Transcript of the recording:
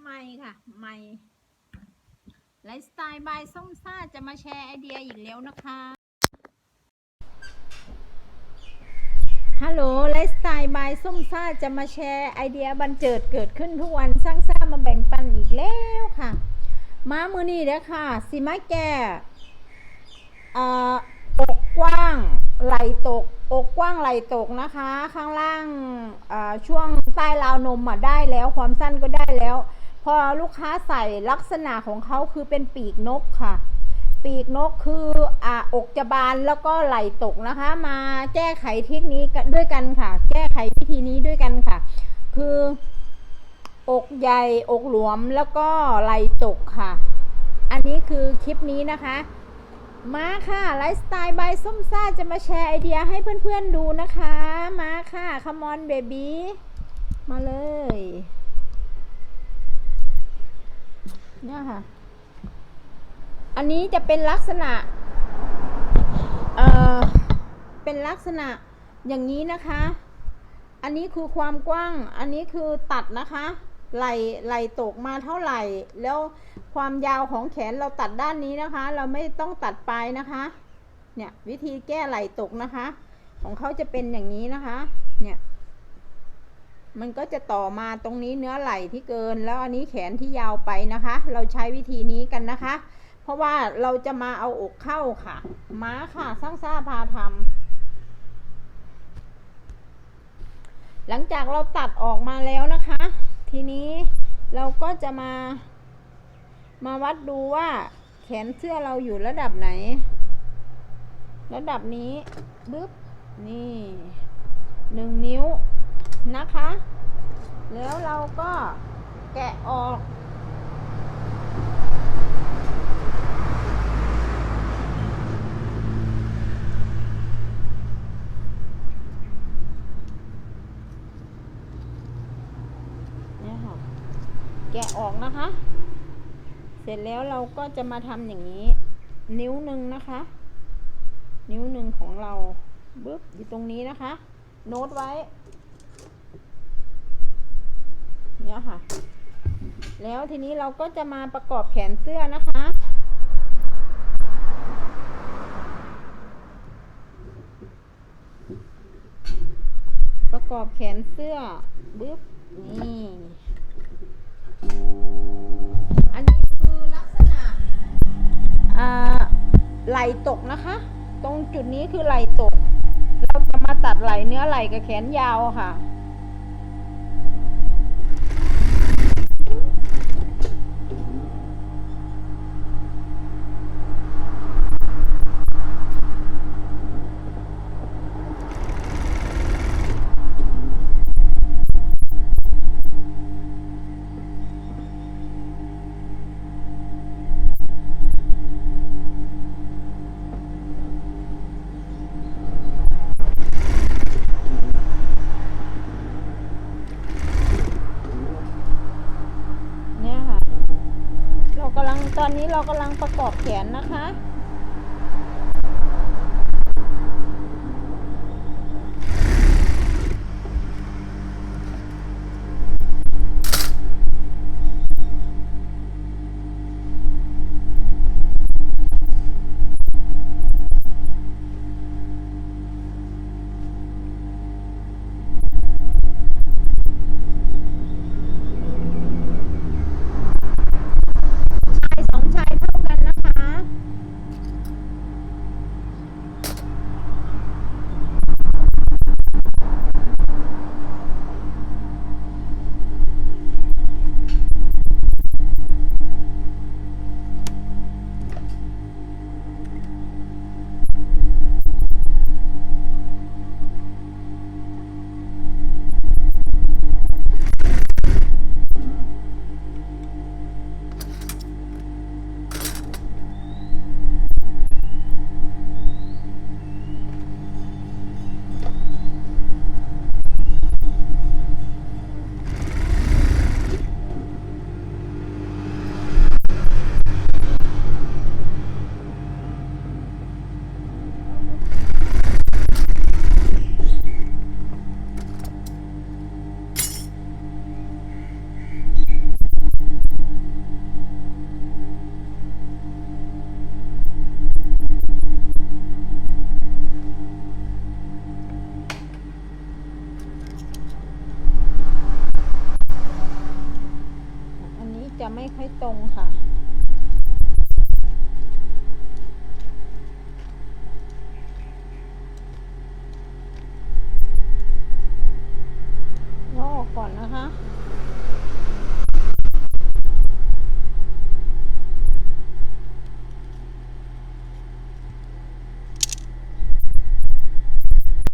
ใหม่ค่ะใหม่ไลฟ์สไตล์บายส้มซ่าจะมาแชร์ไอเดียอีกแล้วนะคะ ฮัลโหลไลฟ์สไตล์บายส้มซ่าจะมาแชร์ไอเดียบันเจิดเกิดขึ้นทุกวันสร้างซ่ามาแบ่งปันอีกแล้วค่ะ มามือนี้เด้อค่ะสิมาแก่เอ่ออกกว้างไหลตกอกกว้างไหลตกนะคะ ข้างล่างอ่อช่วงใต้ราวนมอะได้แล้วความสั้นก็ได้แล้ว พอลูกค้าใส่ลักษณะของเขาคือเป็นปีกนกค่ะ ปีกนกคืออ่าอกจะบานแล้วก็ไหลตกนะคะ มาแก้ไขเทคนิคกันด้วยกันค่ะ แก้ไขวิธีนี้ด้วยกันค่ะ คือ อกใหญ่อกหลวมแล้วก็ไหลตกค่ะ อันนี้คือคลิปนี้นะคะมาค่ะไลฟ์สไตล์บายส้มซ่าจะมาแชร์ไอเดียให้เพื่อนๆดูนะคะ มาค่ะคมอนเบบี้มาเลย เนี่ยค่ะ อันนี้จะเป็นลักษณะ เอ่อ เป็นลักษณะอย่างนี้นะคะ อันนี้คือความกว้าง อันนี้คือตัดนะคะ ไหลไหลตกมาเท่าไหร่ แล้วความยาวของแขนเราตัดด้านนี้นะคะ เราไม่ต้องตัดปลายนะคะ เนี่ยวิธีแก้ไหลตกนะคะ ของเขาจะเป็นอย่างนี้นะคะ เนี่ย มันก็จะต่อมาตรงนี้เนื้อไหล่ที่เกิน แล้วอันนี้แขนที่ยาวไปนะคะ เราใช้วิธีนี้กันนะคะ เพราะว่าเราจะมาเอาอกเข้าค่ะ ม้าค่ะสร้างซ่าพาทำหลังจากเราตัดออกมาแล้วนะคะ ทีนี้เราก็จะมา มาวัดดูว่าแขนเสื้อเราอยู่ระดับไหน ระดับนี้บึ๊บนี่หนึ่งนิ้ว นะคะ แล้วเราก็แกะออก เนี่ยค่ะ แกะออกนะคะ เสร็จแล้วเราก็จะมาทำอย่างนี้ นิ้วหนึ่งนะคะ นิ้วหนึ่งของเราบึ๊บอยู่ตรงนี้นะคะ โน้ตไว้ เนี่ยค่ะ แล้วทีนี้เราก็จะมาประกอบแขนเสื้อนะคะ ประกอบแขนเสื้อบึ๊บนี่อันนี้คือลักษณะอ่าไหลตกนะคะ ตรงจุดนี้คือไหลตก เราจะมาตัดไหลเนื้อไหลกับแขนยาวค่ะ ตอนนี้เรากำลังประกอบแขนนะคะ ตรงค่ะรอออกก่อนนะคะ